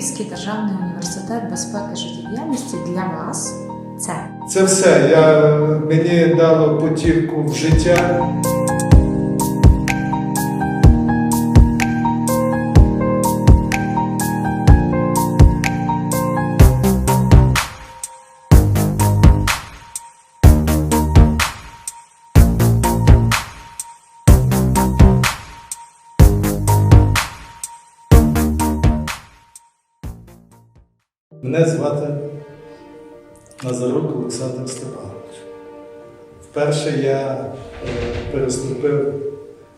Львівський державний університет безпеки життєдіяльності для вас це Це все. Я, мені дало потірку в життя. Мене звати Назарук Олександр Степанович. Вперше я е, переступив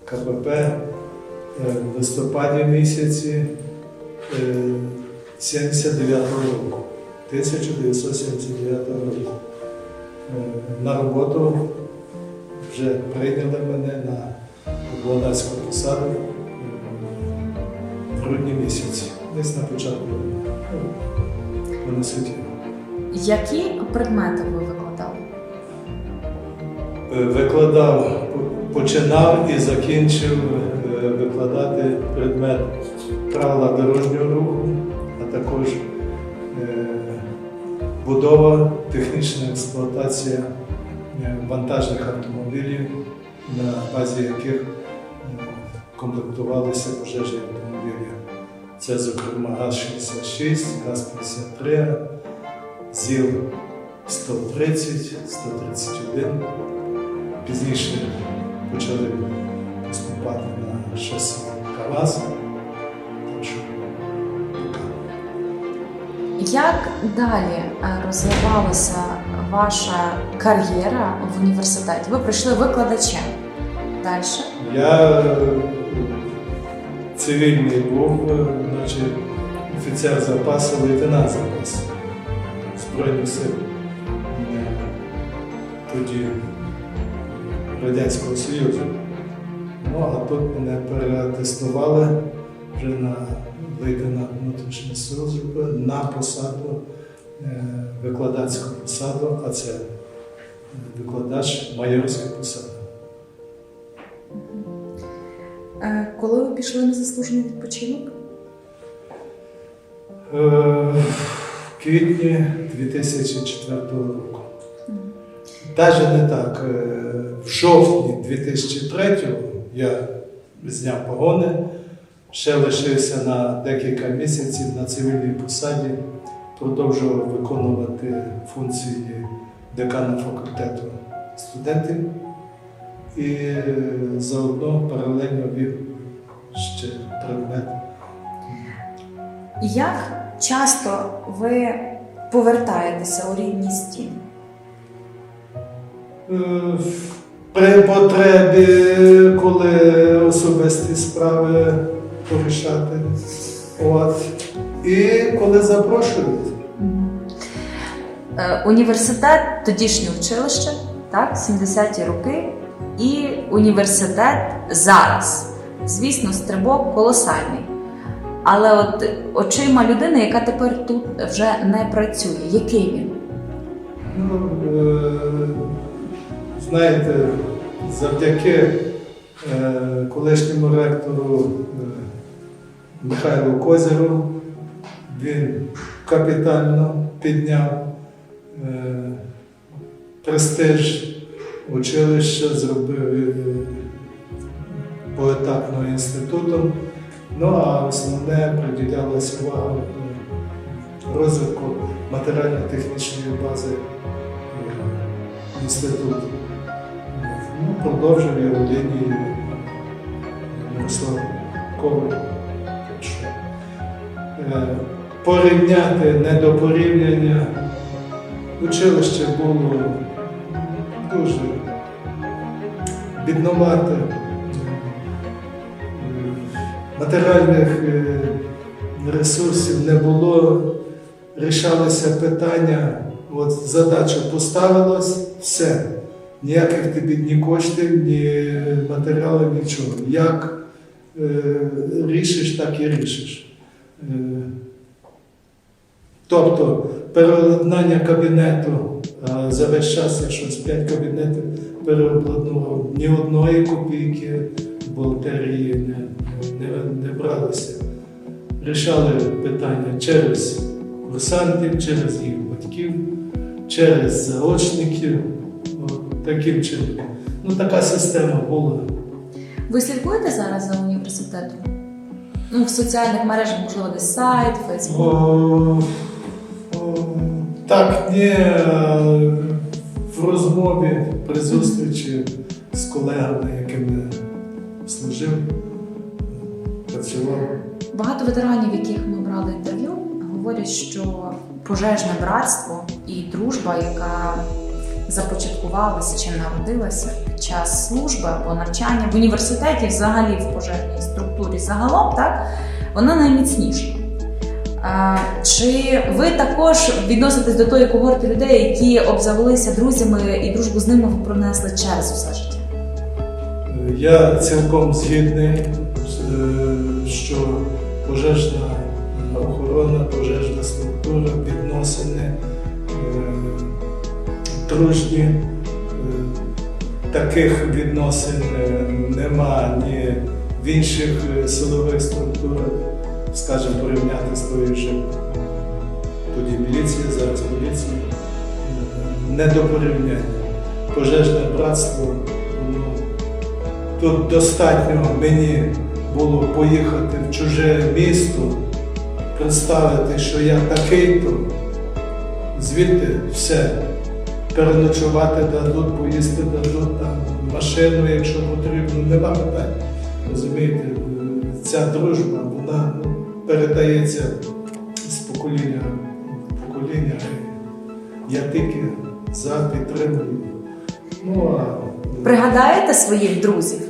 КПП е, в листопаді місяці е, 79-го року, 1979 року. Е, На роботу вже прийняли мене на обладацьку посаду е, в грудні місяці, десь на початку на суті. які предмети ви викладали? Е, Викладав, починав і закінчив е, викладати предмет правила дорожнього руху, а також е, будова, технічна експлуатація вантажних автомобілів, на базі яких комплектувалися автомобілі. Це, зокрема, ГАЗ-66, ГАЗ-53, ЗІЛ 130, 131. Пізніше почали поступати на шосе КАВАЗ. Як далі е, розвивалася ваша кар'єра в університеті? Ви прийшли викладачем. Далі. Я е, цивільний був, е, наче офіцер запасу, лейтенант запасу Збройних сил. Е, Тоді Радянського Союзу. Ну, а тут мене переатестували вже на лейтенант внутрішньої служби на посаду, е, викладацьку посаду, а це викладач майорська посада. Коли ви пішли на заслужений відпочинок? Е, В квітні 2004 року. Навіть не так. е, В жовтні 2003 я зняв погони, ще лишився на декілька місяців на цивільній посаді, продовжував виконувати функції декана факультету студентів і е, заодно паралельно вів ще предмет Як часто ви повертаєтеся у рідні стіни? Е, При потребі, коли особисті справи порішати. От. І коли запрошують. Е, Університет, тодішнє училище, так, 70-ті роки, і університет зараз. Звісно, стрибок колосальний. Але от очима людини, яка тепер тут вже не працює, який він? Ну, е, знаєте, завдяки е, колишньому ректору е, Михайлу Козіру він капітально підняв престиж училища, зробив е, поетапно інститутом. Ну а основне приділялася увага е, розвитку матеріально-технічної бази е, інституту. Ну, продовжив його лінію Мирослав Коваль. Порівняти не до порівняння. Училище було дуже бідновате. Е, Матеріальних е, ресурсів не було, рішалися питання, от задача поставилась, все. Ніяких тобі ні коштів, ні матеріалів, нічого. Як е, рішиш, так і рішиш. Е, тобто переобладнання кабінету за весь час, якщо з 5 кабінетів переобладнував, ні одної копійки бухгалтерії не, не, не бралися. рішали питання через курсантів, через їх батьків, через заочників. Таким чином. Ну, така система була. Ви слідкуєте зараз за університетом? Ну, в соціальних мережах, можливо, десь сайт, Фейсбук. О, так, ні, е, в розмові при зустрічі з колегами, якими служив, працював. Багато ветеранів, яких ми брали інтерв'ю, говорять, що пожежне братство і дружба, яка започаткувалася чи народилася під час служби або навчання в університеті, взагалі в пожежній структурі загалом, так вона найміцніша. Чи ви також відноситесь до тої когорти людей, які обзавелися друзями і дружбу з ними ви пронесли через усе життя? Я цілком згідний, е, що пожежна охорона, пожежна структура, відносини е, дружні. Е, Таких відносин нема ні в інших силових структурах, скажімо, порівняти з тою ж тоді міліція, зараз поліція. Не до порівняння. Пожежне братство, воно Тут достатньо мені було поїхати в чуже місто, представити, що я такий-то, звідти все. Переночувати дадуть, поїсти дадуть, там, машину, якщо потрібно, нема питань. Розумієте, ця дружба, вона передається з покоління в покоління. Я тільки за підтримую. Ну, а Пригадаєте своїх друзів,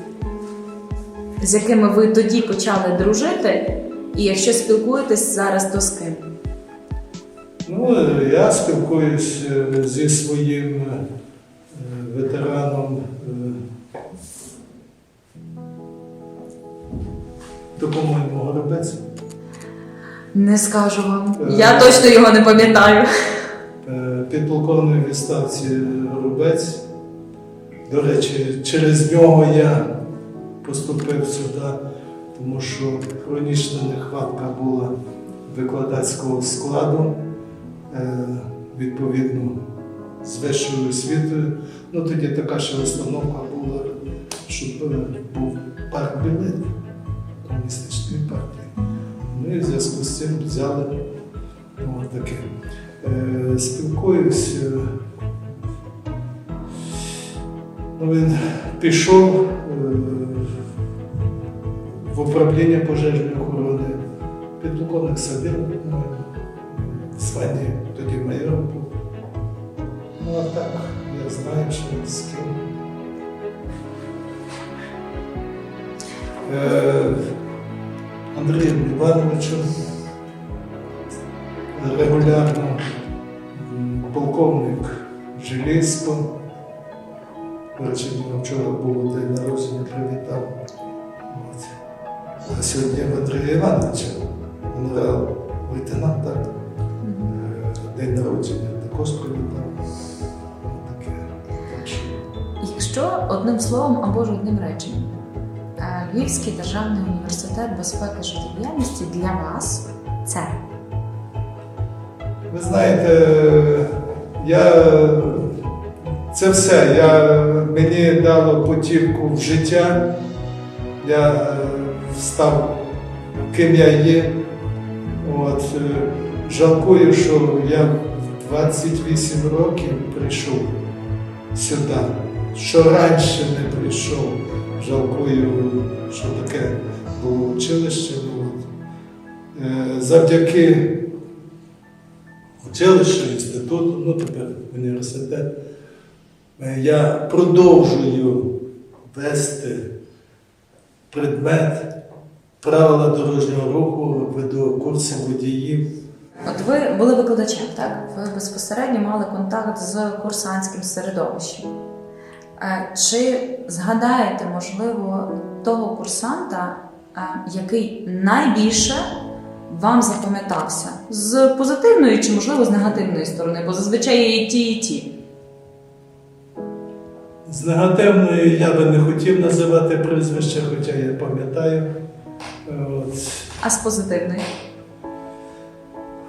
з якими ви тоді почали дружити, і якщо спілкуєтесь зараз, то з ким? Ну, я спілкуюсь е, зі своїм е, ветераном. е, То, горобець. Не скажу вам. Е. Я точно його не пам'ятаю. Е, Підполковник відставці Горобець. До речі, через нього я поступив сюди, тому що хронічна нехватка була викладацького складу, е, відповідно, з вищою освітою. Ну, тоді така ще установка була, щоб е, був парк білет комуністичної партії. Ну і в зв'язку з цим взяли ну, таке. Е, Спілкуюсь. е, Ну, він пішов е, в управління пожежної охорони, підполковник Сабір, по-моєму, в званні тоді майором був. Ну а так, я знаю, що з ким. Е, Андрієм Івановичем регулярно полковник Желізко. Речі, вчора було день народження, привітав. А сьогодні Андрія Івановича, генерал лейтенант, так, е, день народження також привітав. Якщо одним словом або ж одним реченням, Львівський державний університет безпеки життєдіяльності для вас це Ви знаєте, я це все. Я, мені дало путівку в життя. Я став ким я є. От, е, жалкую, що я в 28 років прийшов сюди. Що раніше не прийшов. Жалкую, що таке було училище. Е, Завдяки училищу, інституту, ну тепер університет. Е, Я продовжую вести предмет правила дорожнього руху, веду курси водіїв. От ви були викладачем, так? Ви безпосередньо мали контакт з курсантським середовищем. Е, Чи згадаєте, можливо, того курсанта, е, який найбільше вам запам'ятався? З позитивної чи, можливо, з негативної сторони, бо зазвичай є і ті, і ті. З негативною я би не хотів називати прізвище, хоча я пам'ятаю. Е, От. А з позитивної?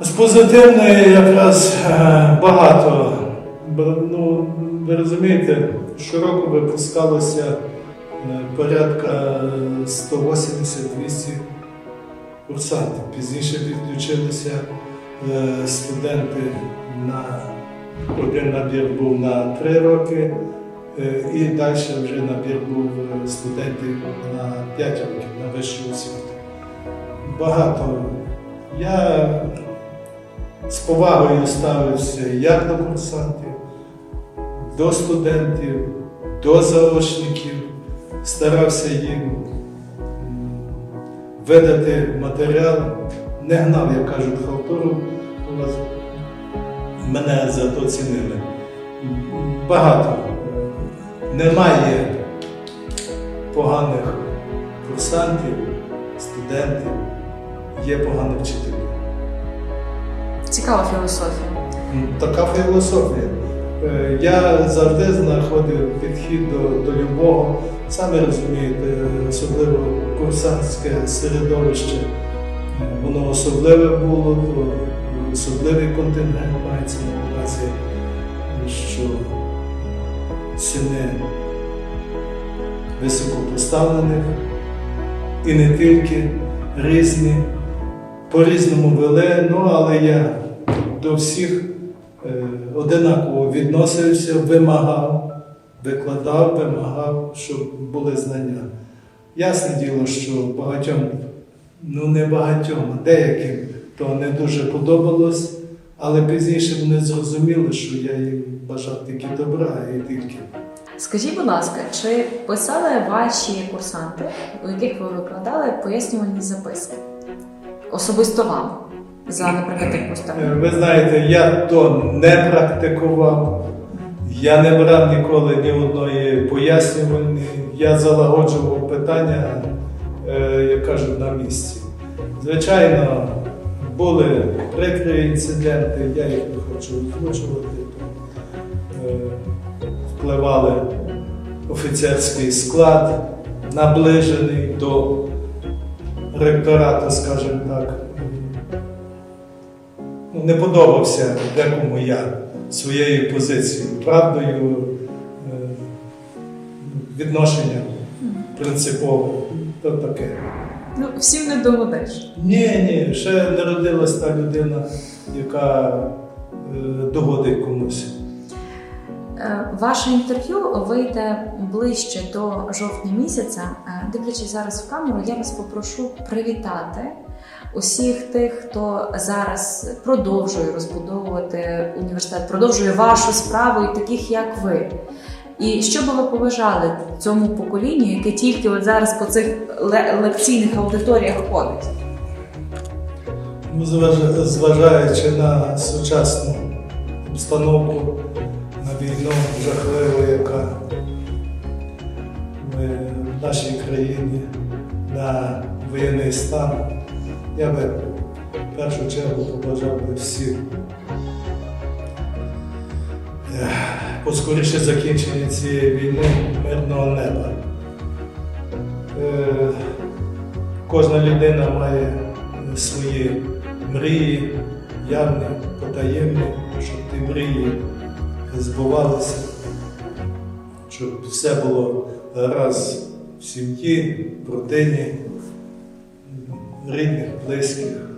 З позитивної якраз багато. Ну, ви розумієте, щороку випускалося е, порядка 180-200 курсантів. Пізніше підключилися е, студенти на один набір був на 3 роки, е, і далі вже набір був е, студентів на 5 років на вищу освіту. Багато. Я з повагою ставився як до курсантів, до студентів, до заочників, старався їм видати матеріал, не гнав, як кажуть, халтуру. Мене за то цінили. Багато. Немає поганих курсантів, студентів, є погані вчителі. Цікава філософія. Така філософія. Е, Я завжди знаходив підхід до, до любого. Самі розумієте, особливо курсантське середовище, е, воно особливе було, то особливий контингент мається на увазі, що сини високопоставлених і не тільки різні, по-різному вели, ну але я до всіх е, одинаково відносився, вимагав, викладав, вимагав, щоб були знання. Ясне діло, що багатьом, ну не багатьом, а деяким то не дуже подобалось, але пізніше вони зрозуміли, що я їм бажав тільки добра і тільки. Скажіть, будь ласка, чи писали ваші курсанти, у яких ви викладали пояснювальні записки? Особисто вам за, наприклад, якусь там. Ви знаєте, я то не практикував, я не брав ніколи ні одної пояснювальної, я залагоджував питання, е, як кажуть, на місці. Звичайно, були прикрі інциденти, я їх не хочу озвучувати. Е, Впливали офіцерський склад, наближений до ректорату, скажімо так. Ну, не подобався декому я своєю позицією, правдою, е, відношенням принципово. То таке. Ну, всім не догодиш. Ні, ні, ще не родилась та людина, яка е, догодить комусь. Е, Ваше інтерв'ю вийде ближче до жовтня місяця. Дивлячись зараз в камеру, я вас попрошу привітати усіх тих, хто зараз продовжує розбудовувати університет, продовжує вашу справу і таких як ви. І що би ви побажали цьому поколінню, яке тільки от зараз по цих ле- лекційних аудиторіях ходить? Ну, зважаючи на сучасну обстановку, на війну жахливу, яка в нашій країні, на воєнний стан, я би в першу чергу побажав би всім поскоріше закінчення цієї війни мирного неба. Е, Кожна людина має свої мрії, явні, потаємні, щоб ті мрії збувалися, щоб все було раз в сім'ї, в родині, рідних, близьких.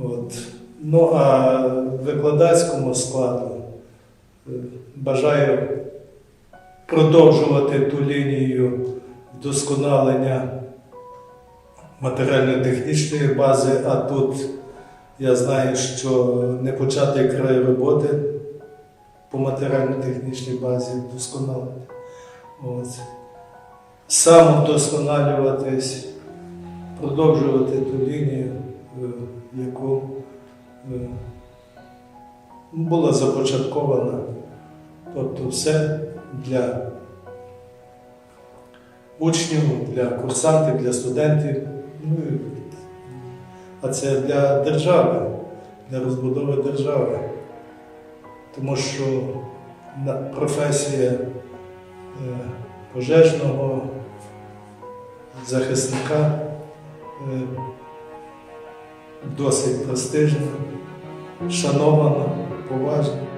От. Ну а викладацькому складу е, бажаю продовжувати ту лінію вдосконалення матеріально-технічної бази, а тут я знаю, що не початий край роботи по матеріально-технічній базі вдосконалення. От. Сам вдосконалюватись, продовжувати ту лінію, е, яку е, була започаткована. Тобто все для учнів, для курсантів, для студентів. Ну, а це для держави, для розбудови держави. Тому що професія е, пожежного захисника досить престижна, шанована, поважна.